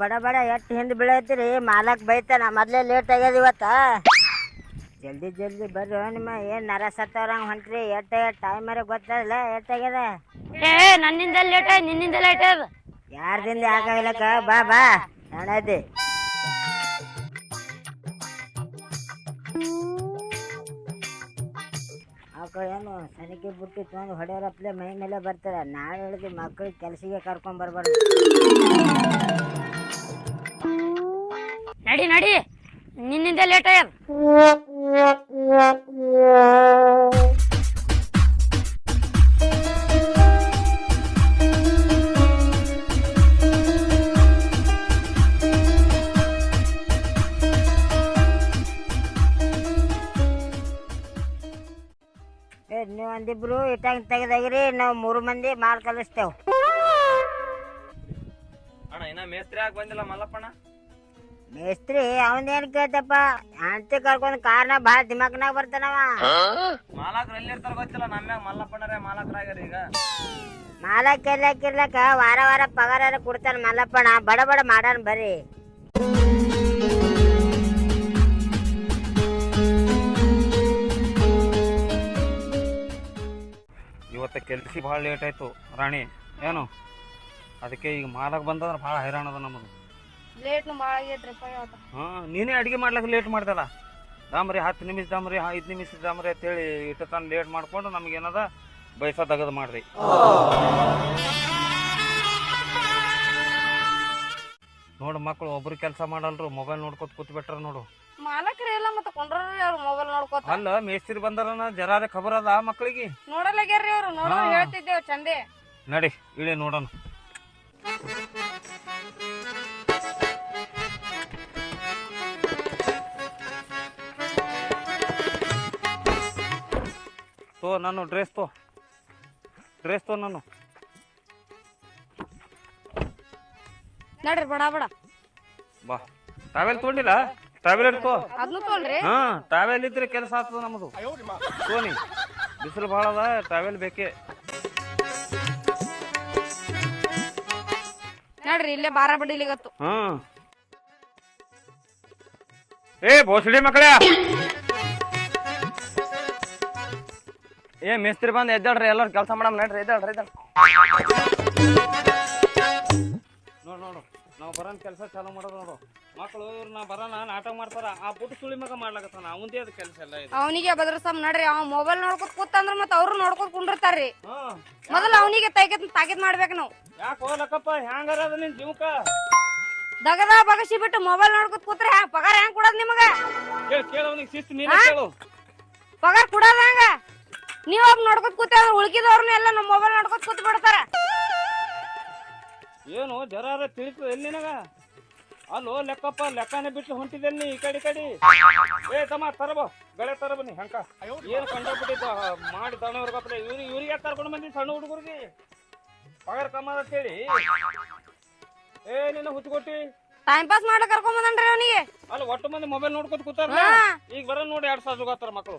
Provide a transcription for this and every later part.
ಬಡ ಬಡ ಎಟ್ಟು ಹಿಂದೆ ಬೀಳತ್ತೀರಿ ಮಾಲಕ್ ಬೈತಾನ ಮೊದ್ಲೇ ಲೇಟ್ ಆಗ್ಯದ ಇವತ್ತ. ಜಲ್ದಿ ಜಲ್ದಿ ಬರ್ರಿ ನಿಮ್ಮ ಏನ್ ನರ ಸತ್ತವ್ರಂಗ ಹೊಂಟ್ರಿ? ಎಟ್ಟ ಟೈಮರ ಗೊತ್ತಲ್ಲ ಎಷ್ಟ್ ಆಗ್ಯದ? ಏ ನನ್ನಿಂದ ಲೇಟ್ ಆಯ್ತು ನಿನ್ನಿಂದ ಲೇಟ್ ಆಯ್ತು ಯಾರ್ದಿಂದ ಯಾಕಾಗ್ಲಕ್ಕ ಬಾ ಬಾ. ನಡೈತಿ ಮಕ್ಕಳು ಏನು ಸನಿಕೆ ಬುಟ್ಟಿ ತೊಗೊಂಡು ಹೊಡೆಯೋರಪ್ಲೆ ಮೈ ಮೇಲೆ ಬರ್ತಾರೆ. ನಾಳೆ ಹೇಳಿದ್ವಿ ಮಕ್ಕಳಿಗೆ ಕೆಲಸಿಗೆ ಕರ್ಕೊಂಡ್ ಬರ್ಬಾರ್ದು. ನಡಿ ನಡಿ. ನಿನ್ನಿಂದ ಲೇಟ್ ಆಗ್ಯದ ಏ ನೀವು ಒಂದಿಬ್ರು ಇಟ್ಟಂಗ್ ತೆಗೆದಾಗಿರಿ ನಾವು ಮೂರು ಮಂದಿ ಮಾಲ್ ಕಲಿಸ್ತೇವೆ. ಅಣ್ಣ ಇನ್ನ ಮೇಸ್ತ್ರಿ ಆಗಿ ಬಂದಿಲ್ಲ ಮಲ್ಲಪ್ಪಣ್ಣ? ಮೇಸ್ತ್ರಿ ಅವನೇನ್ ಕೇಳ್ತಪ್ಪ? ಅಂತ ಕರ್ಕೊಂಡ್ ಕಾರ್ನ ಬಾಳ ದಿಮಾಕ್ನಾಗ ಬರ್ತಾನವ. ಮಾಲಕ್ರು ಗೊತ್ತಿಲ್ಲ ನಮ್ಯಾಗ ಮಲ್ಲಪ್ಪಣ್ಣರೇ ಮಾಲಕ್ರಾಗ್ಯಾರ ಈಗ. ಮಾಲಕ್ ಇರ್ಲಕ್ ಇರ್ಲಕ್ಕ ವಾರ ವಾರ ಪಗಾರ ಕೊಡ್ತಾನ ಮಲ್ಲಪ್ಪಣ ಬಡ ಬಡ ಮಾಡಾನ ಬರ್ರಿ. ಇವತ್ತ ಕೆಲ್ಸಿ ಭಾಳ ಲೇಟ್ ಆಯ್ತು. ರಾಣಿ ಏನು? ಅದಕ್ಕೆ ಈಗ ಮಾಲಕ್ ಬಂದಂದ್ರೆ ಭಾಳ ಹೈರಾಣದ ನಮ್ಮದು ಲೇಟ್ನು ಭಾಳ ಆಗೈತ್ರಿಪ್ಪ ಇವತ್ತು. ಹಾಂ ನೀನೇ ಅಡಿಗೆ ಮಾಡ್ಲಿಕ್ಕೆ ಲೇಟ್ ಮಾಡ್ದಲ್ಲ? ದಾಮ್ರಿ ಹತ್ತು ನಿಮಿಷ ದಾಮ್ರಿ ಐದು ನಿಮಿಷ ದಾಮ್ರಿ ಅಂತೇಳಿ ಇಟ್ಟು ತಾನು ಲೇಟ್ ಮಾಡ್ಕೊಂಡು ನಮಗೇನದ ಬಯಸ ತಗದು ಮಾಡ್ರಿ. ನೋಡು ಮಕ್ಕಳು ಒಬ್ರು ಕೆಲಸ ಮಾಡಲ್ರು ಮೊಬೈಲ್ ನೋಡ್ಕೊತ ಕೂತ್ ಬಿಟ್ರ ನೋಡು. ಮಾಲಕ್ರಿ ಎಲ್ಲ ಮತ್ತೆ ಕೊಂಡ್ರಿ ಅವ್ರು ಮೊಬೈಲ್ ನೋಡ್ಕೋತ? ಅಲ್ಲ ಮೇಸ್ತ್ರಿ ಬಂದಾರನ ಜರಾರೆ ಖಬರ್ ಅದ ಮಕ್ಕಳಿಗೆ ನೋಡಲಾಗ್ಯಾರ್ರಿ ಅವ್ರು ನೋಡೋಣ ಹಾ. ಹೇಳ್ತಿದ್ದೇವ್ ಚಂದೆ. ನಡಿ ಇಳಿ ನೋಡೋಣ. ತೋ ನಾನು ಡ್ರೆಸ್ ತೋ. ಡ್ರೆಸ್ ತೋ ನಾನು. ನಡ್ರಿ ಬಡ ಬಡ. ಬಾ. ಟ್ರಾವೆಲ್ ತೊಗೊಂಡಿಲ್ಲ? ಟ್ರಾವೆಲ್ ಅದನ್ನು ತೊಳ್ರಿ. ಹಾ ಟ್ರಾವೆಲ್ ಇದ್ರೆ ಕೆಲಸ ಆಗ್ತದ ನಮ್ಮದು ತೋನಿ. ಬಿಸಿಲು ಭಾಳ ಅದ ಟ್ರಾವೆಲ್ ಬೇಕೇ. ನಡ್ರಿ ಇಲ್ಲೇ ಬಾರ ಬಡಿಲಿಗತ್ತು. ಹಾ. ಏ ಭೋಸಡಿ ಮಕ್ಕಳ. ಏ ಮಿಸ್ತ್ರಿ ಬಂದ್ ಎದ್ದಾಳ್ರಿ ಎಲ್ಲರೂ ಕೆಲಸ ಮಾಡಮ್ ನಡ್ರಿ ಎದ್ದಾಳ್ರಿ ಎದ್ದಾಳ. ನೋಡ್ ನೋಡು ನಾವು ಬರೋನ್ ಕೆಲಸ ಚಾಲೂ ಮಾಡೋದು ನೋಡು. ಮಕ್ಕಳು ಇವ್ರು ನಾ ಬರೋಣ ನಾಟಕ ಮಾಡ್ತಾರ ಆ ಪುಟ್ಟ ಸುಳಿ ಮಗ ಮಾಡ್ಲಕತ್ತಾನ ಅವಂದೇ ಅದು ಕೆಲಸ ಎಲ್ಲ ಇದು. ಅವನಿಗೆ ಬದ್ರಸಮ್ ನಡ್ರಿ ಅವ ಮೊಬೈಲ್ ನೋಡ್ಕೊತ ಕೂತಂದ್ರ ಮತ್ತೆ ಅವ್ರು ನೋಡ್ಕೊತ ಕುಂಡಿರ್ತಾರ್ರಿ. ಹಾ ಮೊದಲ ಅವನಿಗೆ ತೈಕತ್ ತಾಕಿತ್ ಮಾಡ್ಬೇಕು ನಾವು. ಯಾಕೆ ಹೋಗ್ಲಕ್ಕಪ್ಪ ಹ್ಯಾಂಗಾರ ಅದ ನಿನ್ ಜೀವಕ? ದಗದ ಬಗಸಿ ಬಿಟ್ಟು ಮೊಬೈಲ್ ನೋಡ್ಕೊತ ಕೂತ್ರೆ ಹ್ಯಾಂಗ ಪಗಾರ ಹೆಂಗ್ ಕೊಡೋದ್ ನಿಮಗ? ಕೇಳು ಕೇಳು ಅವನಿಗೆ ಶಿಸ್ತು ನೀನೇ ಕೇಳು. ಪಗಾರ ಕೊಡೋದ್ ಹಂಗ? ನೀವ್ ಒಬ್ಬ ನೋಡ್ಕೊತ ಕೂತ ಉಳ್ಕಿದವ್ರನ್ನ ಎಲ್ಲ ನಮ್ಮ ಮೊಬೈಲ್ ನೋಡ್ಕೊತ ಕೂತ್ ಬಿಡ್ತಾರ. ಏನು ಜರಾರ ತಿಳಿತು ಎಲ್ಲಿ ನಿನಗ? ಅಲ್ಲೋ ಲೆಕ್ಕಪ್ಪ ಲೆಕ್ಕನೇ ಬಿಟ್ಟು ಹೊಂಟಿದ್ದೇನೆ ಈ ಕಡೆ ಈ ಕಡೆ. ಏ ತಮ್ಮ ತರಬೋ ಗಳೆ ತರಬ ನೀ ಹಂಕ. ಏನು ಕಂಡಬಿಟ್ಟಿದ್ದ ಮಾಡಿ ತಣ್ಣವ್ರಿಗಪ್ಪ ಇವ್ರಿಗೆ ಇವ್ರಿಗೆ ಕರ್ಕೊಂಡು ಬಂದಿ ಸಣ್ಣ ಹುಡುಗರಿಗೆ. ಪಗಾರ ಕಮ್ಮದ ಅಂತೇಳಿ. ಏ ನಿನ್ನ ಹುಚ್ಕೊಟ್ಟಿ. ಟೈಮ್ ಪಾಸ್ ಮಾಡ ಕರ್ಕೊಂಡ್ ಬಂದ್ರೆ ಅವನಿಗೆ. ಅಲ್ಲ ಒಟ್ಟು ಮಂದಿ ಮೊಬೈಲ್ ನೋಡ್ಕೊತ ಕೂತಾರ. ಈಗ ಬರೋ ನೋಡಿ ಎರಡ್ ಸಾವಿರ ಮಕ್ಕಳು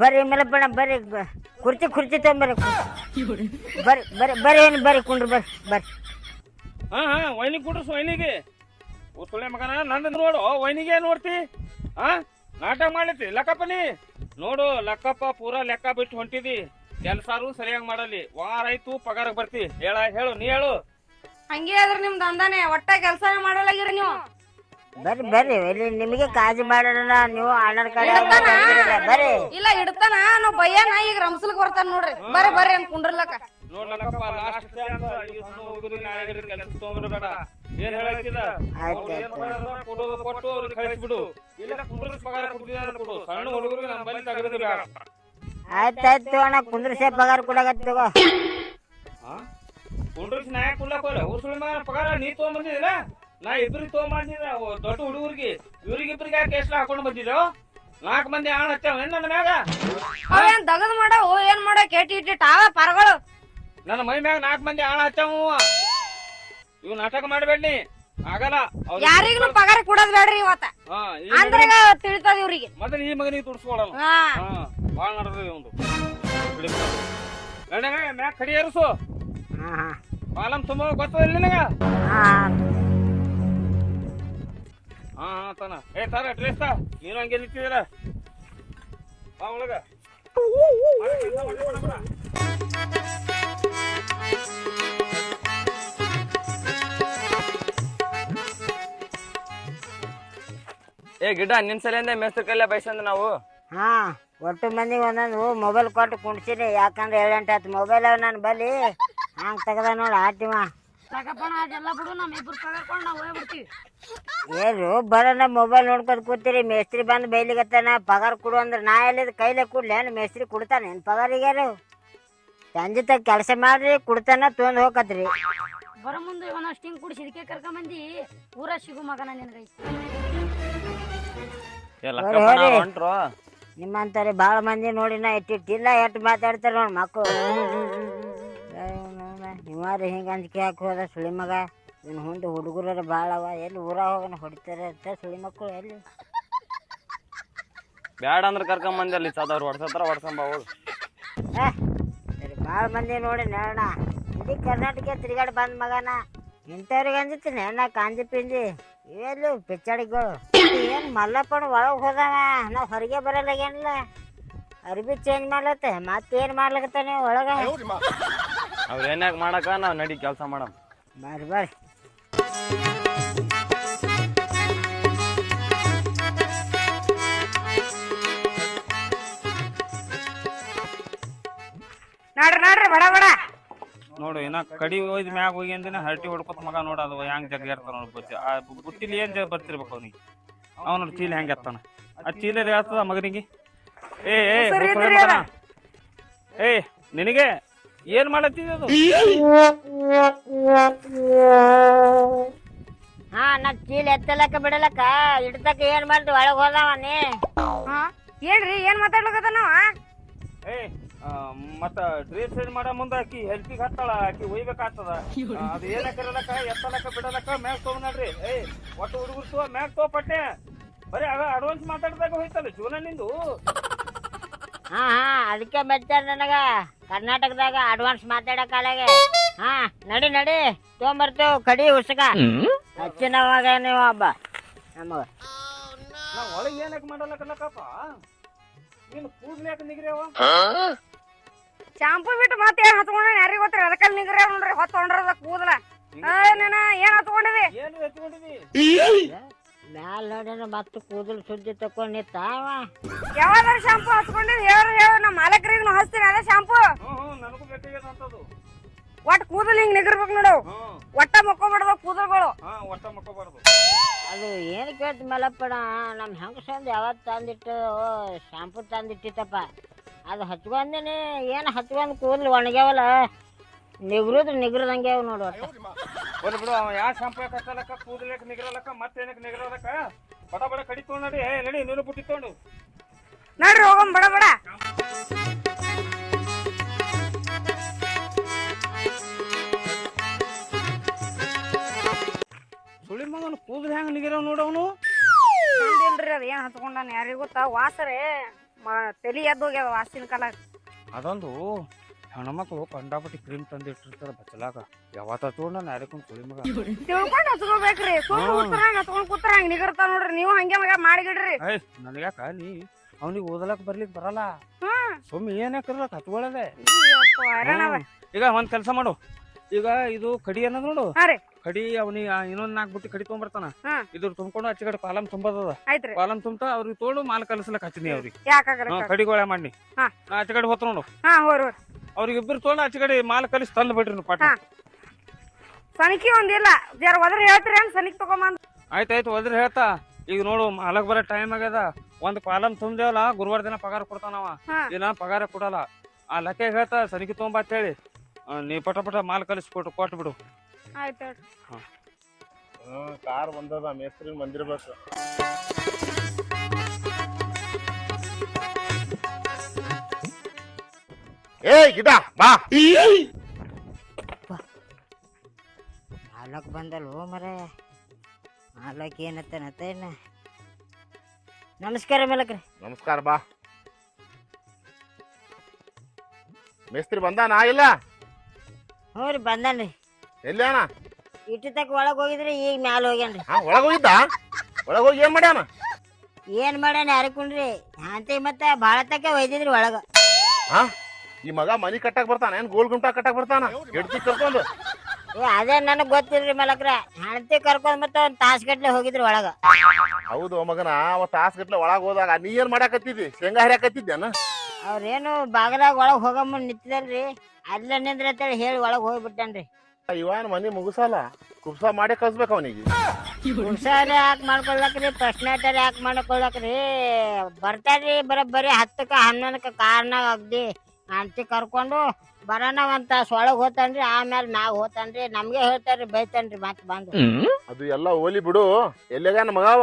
ಬರ್ರಿ ಮಲ್ಲಪ್ಪಣ ಬರ್ರಿ ಬ- ಕುರ್ಚಿ ಕುರ್ಚಿ ತೊಗೊಂಬರ್ರಿ ಬರ್ರಿ. ಬರ್ರಿ ಬರ್ರಿ ಏನು ಬರ್ರಿ ಕುಂಡ್ರಿ ಬರ್ರಿ ಬರ್ರಿ. ಹಾ ಹಾ ವೈನಿಗೆ ಕುಡ್ರಿ ವೈನಿಗೆ. ಉಸುಳೆ ಮಗನ ನಂದು ನೋಡು ವೈನಿಗೆ ನೋಡ್ತಿ? ಹಾ ನಾಟಕ ಮಾಡ್ಲತ್ತಿ ಲೆಕ್ಕಪ್ಪ ನೀ? ನೋಡು ಲೆಕ್ಕಪ್ಪ ಪೂರಾ ಲೆಕ್ಕ ಬಿಟ್ಟು ಹೊಂಟಿದಿ. ಕೆಲಸಾರು ಸರಿಯಾಗಿ ಮಾಡಲಿ. ವಾರ ಆಯ್ತು ಪಗಾರಕ್ಕೆ ಬರ್ತಿ. ಹೇಳ ಹೇಳು ನೀ ಹೇಳು. ಹಂಗೇ ಆದ್ರೆ ನಿಮ್ ಅಂದಾನೆ ಒಟ್ಟ ಕೆಲಸನೇ ಮಾಡಲಾಗಿರಿ ನೀವು? ಬರ್ರಿ ಬರ್ರಿ. ಇಲ್ಲಿ ನಿಮಗೆ ಕಾಜು ಮಾಡೋಣ ನೀವು ಅಣ್ಣನ ಕಡೆ ಬರ್ರಿ. ಇಲ್ಲ ಇಡ್ತಾನ. ನಾವ್ ಬಯ್ಯಾನ ಈಗ ರಂಸಲ್ಕ್ ಬರ್ತಾನ ನೋಡ್ರಿ. ಬರ್ರಿ ಬರ್ರಿ ಅಂತ ಕುಂಡ್ರಲಕ್ಕ. ಆಯ್ತಾಯ್ತು ಅಣ್ಣ. ಕುಂದ್ರಸೇ ಪಗಾರ ಕೊಡಾಕತ್ತಿ ತಗೋ. ಕುಂಡ್ರಿಸ್ ಪಗಾರ ನೀ ನಾ ಇಬ್ರಿಗೆ ಮಾಡಿದ್ರೆ ದೊಡ್ಡ ಹುಡುಗರಿಗೆ. ಇವ್ರಿಗಿಬ್ರಿಗೆ ಯಾಕೆ ಎಷ್ಟು ಹಾಕೊಂಡು ಬಂದಿದ್ರು ನಾಲ್ಕು ಮಂದಿ ಆಣ ಹಚ್ಚಾವ ಏನ್ ನನ್ನ ಮ್ಯಾಗ? ಅವೇನ್ ದಗದ್ ಮಾಡ ಓ ಏನ್ ಮಾಡ ಕೆಟ್ಟಿ ಇಟ್ಟಿ ತಾವ ಪರಗಳು. ನನ್ನ ಮೈ ಮ್ಯಾಗ ನಾಲ್ಕು ಮಂದಿ ಆಣ ಹಚ್ಚಾವ ಇವ್ ನಾಟಕ ಮಾಡಬೇಡಿ ಆಗಲ್ಲ. ಯಾರಿಗೂ ಪಗಾರ ಕೊಡೋದ್ ಬೇಡ್ರಿ ಇವತ್ತ. ಅಂದ್ರೆ ತಿಳಿತದ ಇವ್ರಿಗೆ. ಮತ್ತೆ ಈ ಮಗನಿಗೆ ತುಡ್ಸ್ಕೊಡಲ್ಲ ಹಾ. ಹಾ ಭಾಳ ನಡೆದ್ರಿ ಒಂದು ಮ್ಯಾಗ ಕಡಿ ಏರಿಸು. ಕಾಲಂ ತುಂಬ ಗೊತ್ತದಿಲ್ಲ ನಿನಗ? ಹಾಂ ತಾನ ಏ. ಏ ಗಿಡ ನಿನ್ ಸಲಿಂದ ಮೇಸ್ತ್ರ ಕೈಲೇ ಬಯಸಂದ ನಾವು? ಹಾ, ಒಟ್ಟು ಮಂದಿಗೆ ಒಂದೊಂದು ಮೊಬೈಲ್ ಕೊಟ್ಟು ಕುಣ್ಸೀನಿ ಯಾಕಂದ್ರೆ ಏಳೆಂಟು ಆಯ್ತು. ಮೊಬೈಲ್ ನಾನು ಬಲ್ಲಿ. ಹಂಗೆ ತೆಗ್ದ ನೋಡಿ ಆಟಿವ ಸಾಕಪ್ಪಣ ಅದೆಲ್ಲ ಬಿಡು ನಮ್ಮ ಇಬ್ರು ತಗೊಂಡ್ಕೊಂಡು ನಾವು ಹೋಗ್ಬಿಡ್ತೀವಿ. ಏನು ಬರೋಣ ಮೊಬೈಲ್ ನೋಡ್ಕೊಂಡು ಕೂತೀರಿ ಮೇಸ್ತ್ರಿ ಬಂದು ಬೈಲಿಗತ್ತಾನ ಪಗಾರ ಕೊಡು ಅಂದ್ರೆ ನಾ ಎಲ್ಲಿದ್ ಕೈಲೇ ಕೊಡ್ಲಿ ಏನು ಮೇಸ್ತ್ರಿ ಕೊಡ್ತಾನೆ ಏನು ಪಗಾರಿಗ್ಯಾರು ಸಂಜೆ ತಗ ಕೆಲಸ ಮಾಡ್ರಿ ಕುಡ್ತಾನ ತೊಂದು ಹೋಗತ್ರಿ. ಬರೋ ಮುಂದೆ ಇವನಷ್ಟು ಹಿಂಗೆ ಕುಡಿಸಿ ಇದಕ್ಕೆ ಕರ್ಕೊಂಬಂದು ಊರ ಸಿಗು ಮಗನ ನಿನಗೈತಿ ಹೊಂಟ್ರು. ನಿಮ್ಮಂತಾರೆ ಭಾಳ ಮಂದಿ ನೋಡಿ ನಾ ಇಟ್ಟಿಟ್ಟಿಲ್ಲ ಎಷ್ಟು ಮಾತಾಡ್ತಾರೆ ನೋಡಿ ಮಕ್ಕಳು ನಿವಾರಿ ಹಿಂಗೆ ಅಂಜಿಕೆ ಹಾಕಿ ಹೋದ ಸುಳಿ ಮಗ. ಇನ್ನು ಮುಂದೆ ಹುಡುಗರ ಭಾಳ ಅವ. ಎಲ್ಲಿ ಊರಾಗ ಹೋಗೋಣ ಹೊಡಿತಾರೆ ಅಂತ ಸುಳಿ ಮಕ್ಕಳು ಎಲ್ಲಿ? ಬ್ಯಾಡ ಅಂದ್ರೆ ಕರ್ಕೊಂಡ್ ಬಂದಿ ಅಲ್ಲಿ ಸದವ್ರು ಹೊಡ್ಸತ್ರ ಹೊಡ್ಸಂಬ ಹೋಗ್ ಏ, ಸರಿ ಭಾಳ ಮಂದಿ ನೋಡಿ ನೋಡೋಣ ಇಡೀ ಕರ್ನಾಟಕ ತಿರುಗಾಡಿ ಬಂದ ಮಗನ. ಇಂಥವ್ರಿಗೆ ಅಂಜಿತೀನಿ ನಾ ಕಾಂಜಿ ಪಿಂಜಿ. ಇವೆಲ್ಲು ಪಿಚ್ಚಾಡಿಗಳು? ಏನು ಮಲ್ಲಪ್ಪನ ಒಳಗೆ ಹೋದವ ನಾವು ಹೊರಗೆ ಬರಲ್ಲಾಗೇನಿಲ್ಲ. ಅರ್ಬಿ ಚೇಂಜ್ ಮಾಡ್ಲತ್ತೆ. ಮತ್ತೇನು ನೀವು ಒಳಗೆ? ಅವ್ರ ಏನ್ಯಾಕ ಮಾಡಕ ನಾವು ನಡಿ ಕೆಲಸ ಮಾಡಮ್. ಬರ್ರಿ ಬರ್ರಿ ನಾಡ್ರಿ ನಾಡ್ರಿ ಬಡ ಬಡ. ನೋಡು ಇನ್ನ ಕಡಿ ಹೋಯ್ದ ಮ್ಯಾಗ ಹೋಗಿ ಅಂದಿನ ಹರಟಿ ಹೊಡ್ಕೊತ ಮಗ ನೋಡ ಅದು ಹೆಂಗ್ ಜಗ್ ಇರ್ತಾನ ನೋಡ್ ಬುತ್ತಿ ಆ ಬುತ್ತಿಲಿ ಬುಟ್ಟಿಲಿ ಏನ್ ಜಗ್ ಬರ್ತಿರ್ಬೇಕು ಅವ್ನಿಗೆ? ಅವನ ಚೀಲ ಹೆಂಗ ಎತ್ತಾನ? ಆ ಚೀಲ ಹೇಳ್ತದ ಮಗನಿಗೆ? ಏ ಏ. ಏ ನಿನಗೆ? ಏನ್ ಮಾಡತ್ತಿದ್ ಅದು? ಹಾ ನಾ ಚೀಲ ಎತ್ತಲಕ್ಕ ಬಿಡಲಕ್ಕ. ಇಡ್ತಕ್ಕ ಏನ್ ಮಾಡ್ತಿ ಒಳಗ ಹೋದವ ನೀ. ಹಾ ಏನ್ರಿ ಏನ್ ಮಾತಾಡ್ಲಕತ್ತಾನವ ಏ ಆ, ಮತ್ತ ಡ್ರೆಸ್ ಚೇಂಜ್ ಮಾಡೋ ಮುಂದ ಆಕಿ ಹೆಲ್ಪಿಗೆ ಹತ್ತಾಳ ಆಕಿ ಒಯ್ಬೇಕಾಗ್ತದ. ಆ, ಅದು ಏನಕ್ಕಿರಲಕ್ಕ ಎತ್ತಲಕ್ಕ ಬಿಡಲಕ್ಕ ಮ್ಯಾಗ್ ತಗೊಂಡ್ರಿ ಏ ಒಟ್ಟು ಹುಡುಗರು ತೋ ಮ್ಯಾಗ್ ತೋ ಪಟ್ಟೆ ಬರೀ ಆಗ ಅಡ್ವಾನ್ಸ್ ಮಾತಾಡ್ದಾಗ ಹೋಯ್ತಲ್ಲ ಜೀವನ ನಿಂದು? ಹಾ ಹಾ ಅದಕ್ಕೆ ಮೆಚ್ಚಾರ ನನಗ? ಕರ್ನಾಟಕದಾಗ ಅಡ್ವಾನ್ಸ್ ಮಾತಾಡಕ್ ಅಲಾಗೆ ಹಾ ನಡಿ ನಡಿ ತೊಗೊಂಬರ್ತೇವ್ ಕಡಿ ಉಸ್ಕ ಹಚ್ಚಿನವಾಗ ನೀವು ಹಬ್ಬ ನಮಗ ಒಳಗೆ ಏನಕ್ಕೆ ಮಾಡಲಕ್ಕಲ್ಲಕ್ಕಪ್ಪ ನೀನು ಕೂದ್ಲು ಯಾಕೆ ನಿಗ್ರ್ಯಾವ? ಶಾಂಪೂ ಬಿಟ್ಟು ಮತ್ತೆ ಏನ್ ಹತ್ಕೊಂಡ ಯಾರಿಗ ಗೊತ್ತಿರ ಅದಕ್ಕ ನಿಗ್ರ ನೋಡ್ರಿ ಹೊತ್ತೊಂಡ್ರದ ಕೂದಲ. ಏನ ಏನ್ ಹತ್ಕೊಂಡಿದಿ? ಏನು ಎತ್ಕೊಂಡಿದಿ? ಮ್ಯಾಲ ನೋಡೋಣ ಮತ್ತೆ ಕೂದಲು ಸುದ್ದಿ ತಕೊಂಡ್ ನಿತ್ತಾವ ಯಾವ್ದಾರ ಶಾಂಪೂ ಹಚ್ಕೊಂಡಿದ್? ಹೇಳ ಹೇಳ. ನಮ್ಮ ಮಾಲಕರಿಗೆ ಹಚ್ತೀನಿ ಅದೇ ಶಾಂಪೂ ನನಗೂ ಬೇಕಾಗ್ಯದ ಅಂತದು ಒಟ್ ಕೂದಲ್ ಹಿಂಗ್ ನಿಗಿರ್ಬೇಕು ನೋಡು. ಒಟ್ಟ ಮಕ್ಕೊಂಬಿಡ್ದ ಕೂದಲುಗಳು. ಹಾ ಒಟ್ಟ ಮಕ್ಕೋಬಾರ್ದು. ಅದು ಏನು ಕೇಳ್ತ ಮೇಲಪ್ಪಣ ನಮ್ಮ ಹೆಂಗಸಂದು ಯಾವತ್ತು ತಂದಿಟ್ಟು ಶಾಂಪು ತಂದಿಟ್ಟಿತ್ತಪ್ಪ. ಅದು ಹಚ್ಕೊಂದಿನಿ ಏನು ಹಚ್ಕೊಂಡ್ ಕೂದಲು ಒಣಗ್ಯಾವಲ್ಲ? ನಿಗ್ರದ್ ನಿಗ್ರದಂಗೆ ಅವ್ ನೋಡು ಒಟ್ಟು ಬರ್ರಿ ಬಿಡು ಅವ ಯಾವ ಶಾಂಪು ಕಟ್ಟಲಕ್ಕ ಕೂದಲಕ್ಕ ನಿಗ್ರಲಕ್ಕ ಮತ್ತೇನಕ್ಕೆ ನಿಗ್ರಲಕ್ಕ ಬಡ ಬಡ ಕಡಿ ತೊಗೊಂಡು ನಡಿ ಏ ನಡಿ ನೀನು ಬುಟ್ಟಿ ತೊಗೊಂಡು. ನೋಡ್ರಿ ಹೋಗೋಣ ಬಡ ಬಡ. ಸುಳಿ ಮಗನ ಕೂದಲು ಹೆಂಗೆ ನಿಗಿರವ್ ನೋಡವನು ನಂದಿಲ್ರಿ ಅದ ಏನ್ ಹತ್ಕೊಂಡಾನ? ಯಾರಿಗೂ ಗೊತ್ತಾ ವಾಸರೇ. ಮ- ತಲಿ ಎದ್ದು ಹೋಗ್ಯಾವ ವಾಸಿನ ಕಾಲ ಅದೊಂದು ಹೆಣ್ಮಕ್ಳು ಕಂಡಾಪಟ್ಟಿ ಕ್ರೀಮ್ ತಂದಿಟ್ಟಿರ್ತಾರ ಬಚ್ಚಲಾಗ. ಯಾವತ್ತ ತೊಗೊಂಡ ನಾರಿಕೊಂಡ್ ಕುಳಿ ಮಗ. ತಿಳ್ಕೊಂಡು ಹಚ್ಕೋಬೇಕ್ರಿ. ಸುಮ್ಮನೆ ಕೂತ್ರ ಹಂಗ ನಿಗರ್ತಾವ ನೋಡ್ರಿ. ನೀವು ಹಂಗೆ ಮಗ ಮಾಡಿಗಿಡ್ರಿ. ಏಯ್ ನನಗ್ಯಾಕ ನೀ ಅವ್ನಿಗೆ ಓದಲಕ್ ಬರ್ಲಿಕ್ ಬರಲ್ಲ. ಹ್ಮ್. ಸುಮ್ಮನೆ ಏನಕ್ಕಿರ್ಲಕ್ ಹತ್ಕೊಳ್ಳದೆ. ಈಗ ಒಂದ್ ಕೆಲಸ ಮಾಡು. ಈಗ ಇದು ಕಡಿ ಅನ್ನೋದು ನೋಡು. ಕಡಿ ಅವನಿಗೆ ಇನ್ನೊಂದ್ ನಾಲ್ಕು ಬುಟ್ಟಿ ಕಡಿ ತೊಗೊಂಬರ್ತಾನ. ಹಾ. ಇದ್ರ ತುಂಬ್ಕೊಂಡು ಆಚೆ ಕಡೆ ಪಾಲಮ್ ತುಂಬದ ಆಯ್ತ್ರಿ ಕಾಲಂ ತುಂಬತಾ ಅವ್ರಿಗೆ ತೋಳು ಮಾಲ್ ಕಲಿಸ್ಲಕ್ ಹಚ್ಚಿನಿ ಅವ್ರಿಗೆ. ಕಡಿಗೋಳ ಮಾಡಿ. ಆಚೆ ಕಡೆ ಹೋತ್ ನೋಡು. ಹಾ ಹೋರ್ ಹೋರ್ ಅವ್ರಿಗೆ ಇಬ್ಬರು ತೋಳು ಆಚೆ ಕಡೆ ಮಾಲ್ ಕಲಿಸಿ ತಂದು ಬಿಡ್ರಿ ನೀವು ಪಾಠ. ಹಾ. ಸನಿಕಿ ಒಂದಿಲ್ಲ ಜರ ಒದ್ರ ಹೇಳ್ತೀರಿ ಹಂಗ ಸನಿಕ್ ತಗೊಂಬಂದ್? ಆಯ್ತಾಯ್ತು ಹೋದ್ರೆ ಹೇಳ್ತಾ. ಈಗ ನೋಡು ಮಾಲಕ್ ಬರೋ ಟೈಮ್ ಆಗ್ಯದ. ಒಂದ್ ಕಾಲಂ ತುಂಬ್ದೇವಲ್ಲ ಗುರುವಾರ ದಿನ ಪಗಾರ ಕೊಡ್ತಾನವ ಹಾ. ದಿನ ಪಗಾರ ಕೊಡಲ್ಲ. ಆ ಲಕ್ಕೆ ಹೇಳ್ತಾ ಸನಿಕೆ ತೊಗೊಂಬ ಅಂತ ಹೇಳಿ. ಆ, ನೀ ಪಟ ಪಟ ಮಾಲ್ ಕಲಿಸಿ ಕೊಟ್ಟು ಕೊಟ್ಟು ಬಿಡು. ಆಯ್ತು ಕಾರ್ ಬಂದದ ಮೇಸ್ತ್ರಿ ಬಂದಿರ್ಬೇಕು. ಏಯ್ ಗಿಡ ಬಾ. ಮಾಲಕ್ ಬಂದಲ್ ಹೋ ಮರ? ಮಾಲಕ್ ಏನತ್ತನತ್ತ ಏನ? ನಮಸ್ಕಾರ ಮಲಕ್ರಿ. ನಮಸ್ಕಾರ ಬಾ. ಮೇಸ್ತ್ರಿ ಬಂದ ನಾ ಇಲ್ಲ? ಹ್ಞೂ ರೀ ಬಂದನ್ರಿ. ಎಲ್ಲಿ ಅಣ್ಣ? ಇಟ್ಟು ತಕ್ಕ ಒಳಗ್ ಹೋಗಿದ್ರಿ ಈಗ ಮ್ಯಾಲ ಹೋಗ್ಯಾನ್ರಿ. ಹಾ ಒಳಗ್ ಹೋಗಿದ್ದ? ಒಳಗ್ ಹೋಗಿ ಏನ್ ಮಾಡ್ಯಾನ? ಏನ್ ಮಾಡ್ಯಾನ ಯಾರಕುಂಡ್ರಿ ಮತ್ತೆ ಮತ್ತ ಬಾಳ ತಕ್ಕ ಒಯ್ದಿದ್ರಿ ಒಳಗ. ಹಾ? ಈ ಮಗ ಮನಿ ಕಟ್ಟಕ್ ಬರ್ತಾನ ಏನ್ ಗೋಲ್ ಗುಂಟ ಕಟ್ಟಕ್ ಬರ್ತಾನ? ಹೆಡ್ತಿ ಕರ್ಕೊಂಡು. ಏ ಅದೇ ನನಗ್ ಗೊತ್ತಿಲ್ರಿ ಮಲಕ್ರ. ಹೆಂಡತಿ ಕರ್ಕೊಂಡ್ ಮತ್ತೆ ಒಂದ್ ತಾಸ್ ಗಟ್ಲೆ ಹೋಗಿದ್ರಿ ಒಳಗ. ಹೌದು ಮಗನ ಅವ ತಾಸ್ ಗಟ್ಲೆ ಒಳಗ್ ಹೋದಾಗ ನೀ ಏನ್ ಮಾಡಾಕತ್ತಿದ್ದಿ? ಶೇಂಗಾ ಹರಿಯಾಕತ್ತಿದ್ದೇನ? ಅವ್ರೇನು ಬಾಗಲಾಗ ಒಳಗ್ ಹೋಗಮ್ಮ ನಿಂತಿದಲ್ರಿ. ಅಲ್ಲೇ ನಿಂದ್ರ ಅಂತೇಳಿ ಹೇಳಿ ಒಳಗ್ ಹೋಗ್ಬಿಟ್ಟನ್ರಿ. ಇವನ್ ಮನಿ ಮುಗಿಸಲ್ಲ? ಕುಬ್ಸ ಮಾಡಿ ಕಳ್ಸ್ಬೇಕು ಅವನಿಗೆ. ಹುಷಾರ ಯಾಕೆ ಮಾಡ್ಕೊಳಕ್ರಿ ಪ್ರಶ್ನಾಟರ್ ಯಾಕೆ ಮಾಡ್ಕೊಳಕ್ರಿ ಬರ್ತಾರ್ರಿ ಬರೋಬ್ಬರಿ ಹತ್ತಕ್ಕ ಹನ್ನೊಂದಕ್ಕ ಕಾರ್ನಾಗ ಅಗ್ದಿ. ಅಂತಿ ಕರ್ಕೊಂಡು ಬರೋಣ ಒಂದ್ ತಾಸ್ ಒಳಗ್ ಹೋತಾನ್ರಿ ಆಮೇಲೆ ನಾವ್ ಹೋತಾನ್ರಿ ನಮ್ಗೆ ಹೇಳ್ತಾರ್ರಿ ಬೈತಾನ್ರಿ ಮತ್ ಬಂದು. ಅದು ಎಲ್ಲ ಓಲಿ ಬಿಡು ಎಲ್ಲಿಗ ಮಗಾವ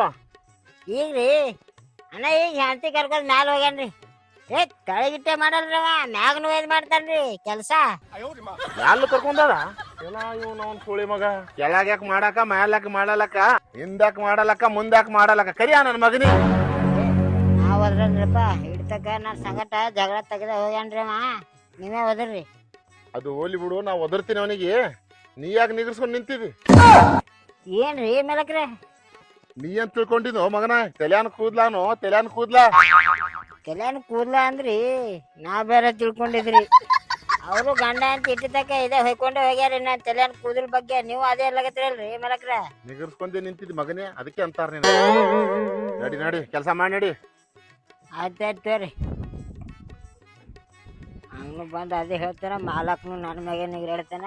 ಈಗ್ರಿ? ಅಣ್ಣ ಈಗ ಹೆಂಡತಿ ಕರ್ಕೊಂಡ್ ಮ್ಯಾಲ ಹೋಗ್ಯಾನ್ರಿ. ಏ ಕೆಳಗಿಟ್ಟೆ ಮಾಡಲ್ರಿ ಅವ ಮ್ಯಾಗನು ಇದ್ ಮಾಡ್ತಾನ್ರಿ ಕೆಲ್ಸ. ಮ್ಯಾಲ ಕರ್ಕೊಂಡದ ಎಲ್ಲ ಇವ್ ಅವ್ನ ಸುಳಿ ಮಗ? ಕೆಳಗ್ ಯಾಕೆ ಮಾಡಾಕ ಮ್ಯಾಲಕ್ ಮಾಡಲಕ್ಕ? ಹಿಂದಕ್ ಮಾಡಲಕ್ಕ ಮುಂದಕ್ ಮಾಡಲಕ್ಕ? ಕರಿಯ ನನ್ನ ಮಗನಿ ನಾವ್ ಹೋದ್ರಲ್ರಿಪ್ಪ ಹಿಡ್ತಕ್ಕ ನನ್ನ ಸಂಗಟ ಜಗಳ ತೆಗೆದ ಹೋಗ್ಯಾನ್ರಿ ಅವ. ನೀವೇ ಒದರ್ರಿ ಅದು ಓಲಿ ಬಿಡು ನಾ ಒದರ್ತೀನಿ ಅವನಿಗೆ. ನೀ ಯಾಕೆ ನಿಗರ್ಸ್ಕೊಂಡು ನಿಂತಿದಿ ಏನ್ರಿ ಮೇಲಕ್ರೆ? ನೀ ಅಂತ ತಿಳ್ಕೊಂಡಿದ್ನೋ ಮಗನ? ತೆಲ್ಯಾನ್ ಕೂದ್ಲಾನು? ತೆಲ್ಯಾನ್ ಕೂದ್ಲಾ? ಕಲ್ಯಾಣ ಕೂದ್ಲ ಅಂದ್ರಿ ನಾ ಬೇರೆ ತಿಳ್ಕೊಂಡಿದ್ರಿ. ಅವರು ಗಂಡ ಅಂತ ಇಟ್ಟಿದ್ದಕ್ಕೆ ಇದೇ ಹೊಯ್ಕೊಂಡೆ ಹೋಗ್ಯಾರಿ ನಾ ತಲೆಯನ್ ಕೂದಲ್ ಬಗ್ಗೆ. ನೀವು ಅದೇ ಎಲ್ಲಗತ್ತಿರಲ್ರಿ ಮೇಲಕ್ರೆ? ನಿಗರ್ಸ್ಕೊಂಡೆ ನಿಂತಿದ್ ಮಗನೇ ಅದಕ್ಕೆ ಅಂತಾರ ನೀನು. ನಡಿ ನಡಿ ಕೆಲಸ ಮಾಡಿ ನಡಿ. ಆಯ್ತಾಯ್ತು ತೋರಿ ಹಂಗ ಬಂದು ಅದೇ ಹೇಳ್ತಾನೆ ಮಾಲಕ್ನು ನನ್ನ ಮ್ಯಾಗೆ ನಿಗ್ರಾಡ್ತಾನ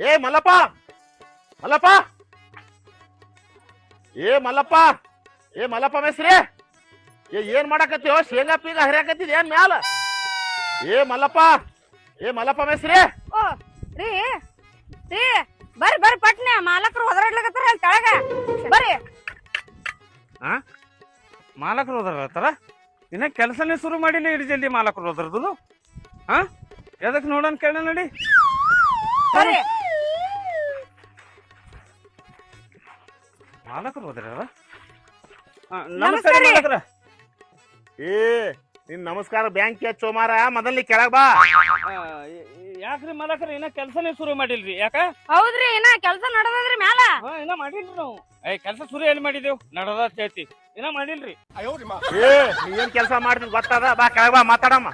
ಏ ಮಲ್ಲಪ್ಪ! ಮಲ್ಲಪ್ಪ! ಏ ಮಲ್ಲಪ್ಪ! ಏ ಮಲ್ಲಪ್ಪ ಮೇಸ್ರಿ ಏ ಏನ್ ಮಾಡಾಕತ್ತೀವೋ ಶೇಂಗಾ ಪೀಗ ಹರಿಯಾಕತ್ತಿದ್ ಏನ್ ಮ್ಯಾಲ? ಏ ಮಲ್ಲಪ್ಪ! ಏ ಮಲ್ಲಪ್ಪ ಮೇಸ್ರಿ ಓ ರೀ. ರೀ ಬರ್ರಿ ಬರ್ರಿ ಪಟ್ನೆ. ಮಾಲಕರು ಹೊದರಾಡ್ಲಕತ್ತಾರ ಅಲ್ಲಿ ಕೆಳಗ. ಬರ್ರಿ. ಮಾಲಕರು ಹೋದ್ರ ಇನ್ನ ಕೆಲಸನೇ ಶುರು ಮಾಡಿಲ್ಲ ಇಡಿ ಜಲ್ದಿ ಮಾಲಕರು ಹೋದ್ರದು ಹಾ ಎದಕ್ ನೋಡೋಣ ಕೇಳ ನಡಿ. ಬರ್ರಿ. ಮಾಲಕರು ಹೋದ್ರ ನಮಸ್ಕಾರ. ಏ ನಿನ್ ನಮಸ್ಕಾರ ಬ್ಯಾಂಕ್ ಚೋಮಾರ ಮೊದಲ್ ನೀ ಕೆಳಗ್ ಬಾ. ಯಾಕ್ರಿ ಮಾಲಕರ ಇನ್ನ ಕೆಲಸನೇ ಶುರು ಮಾಡಿಲ್ರಿ ಯಾಕ? ಹೌದ್ರಿ ಇನ್ನ ಕೆಲ್ಸ ನಡದ್ರಿ ಮ್ಯಾಲ. ಹಾ ಇನ್ನ ಮಾಡಿಲ್ರಿ ನಾವು. ಏ ಕೆಲಸ ಶುರು ಎಲ್ಲಿ ಮಾಡಿದೇವ್? ನಡದ ಚೇತಿ. ಇನ್ನ ಮಾಡಿಲ್ರಿ. ಏ ನೀ ಏನ್ ಕೆಲಸ ಮಾಡ್ತೀನಿ ಗೊತ್ತದ? ಬಾ ಕೆಳಗ್ ಬಾ ಮಾತಾಡಮ್ಮ.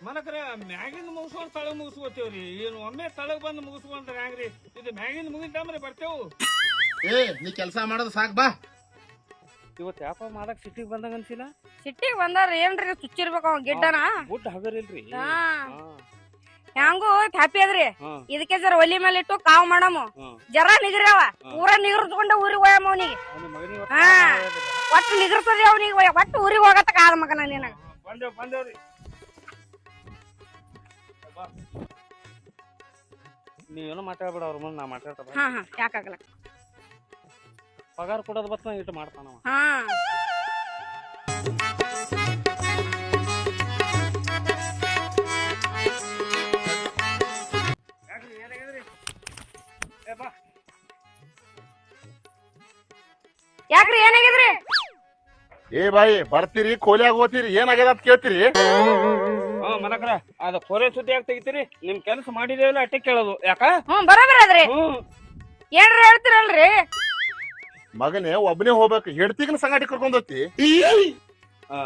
ಮನಕರ ಮ್ಯಾಗಿನ ಮುಗಿಸ್ಕೊಂಡು ತಳಗ್ ಮುಗಿಸ್ಕೋತೇವ್ರಿ ಏನು ಒಮ್ಮೆ ತಳಗ್ ಬಂದು ಮುಗಿಸ್ಕೊಂಡ್ರೆ ಹ್ಯಾಂಗ್ರಿ ಇದು ಮ್ಯಾಗಿನ ಮುಗಿತಾಮ್ರಿ ಬರ್ತೇವು. ಏ ನೀ ಕೆಲಸ ಮಾಡೋದು ಸಾಕ್ ಬಾ. ಇವತ್ತು ಯಾಕೋ ಮಾಲಕ್ ಸಿಟಿಗೆ ಬಂದಂಗ ಅನ್ಸಿಲ್ಲ? ಸಿಟ್ಟಿಗೆ ಬಂದಾರ ಏನ್ರಿ ಚುಚ್ಚಿರ್ಬೇಕು ಅವ ಗಿಡ್ಡನ? ಗುಡ್ ಹಗರಿಲ್ರಿ. ಹಾ. ಹ್ಯಾಂಗೂ ಹ್ಯಾಪಿ ಅದ್ರಿ. ಹಾ. ಇದಕ್ಕೆ ಜರ ಒಲಿ ಮೇಲೆ ಇಟ್ಟು ಕಾವ್ ಮಾಡಮು. ಹಾ. ಜರ ನಿಗ್ರವ ಪೂರ ನಿಗರ್ಸ್ಕೊಂಡ ಊರಿಗೆ ಹೋಯಮ್ಮ ಅವನಿಗೆ. ಹಾ. ಒಟ್ಟು ನಿಗರ್ತದೆ ಅವನಿಗೆ ಒಟ್ಟು ಊರಿಗೆ ಹೋಗತ್ತ ಆದ ಮಗನ ನಿನಗ. ಬಂದೇವ್ ಬಂದೇವ್ರಿ. ನೀವೇನೋ ಮಾತಾಡ್ಬೇಡ ಅವ್ರ ಮುಂದೆ ನಾ ಮಾತಾಡ್ತಾ ಹಾ ಹಾ ಯಾಕಾಗಲ್ಲ. ಪಗಾರ ಕೊಡೋದ್ ಬತ್ತ ಇಟ್ಟು ಮಾಡ್ತಾನವ ಹಾ. ಯಾಕ್ರಿ ಏನಾಗಿದ್ರಿ ಏ ಬಾಯಿ ಬರ್ತೀರಿ ಕೋಲಿಯಾಗ ಹೋಗ್ತೀರಿ ಏನಾಗ್ಯದ ಅಂತ ಕೇಳ್ತೀರಿ? ಹಾ ಮನಕರ ಅದ ಕೋರೆ ಸುದ್ದಿ ಯಾಕೆ ತೆಗಿತೀರಿ? ನಿಮ್ ಕೆಲಸ ಮಾಡಿದೇವಲ್ಲ ಅಟ್ಟೆ ಕೇಳೋದು. ಯಾಕ? ಹ್ಮ್ ಬರೋಬರಿ ಅದ್ರಿ ಹ್ಮ್. ಏನ್ರಿ ಹೇಳ್ತಿರಲ್ರಿ? ಮಗನೇ ಒಬ್ಬನೇ ಹೋಗ್ಬೇಕು. ಹೆಡ್ತಿಗನ ಸಂಗಾಟಿ ಕರ್ಕೊಂಡ್ ಹೋಗ್ತಿ? ಆ,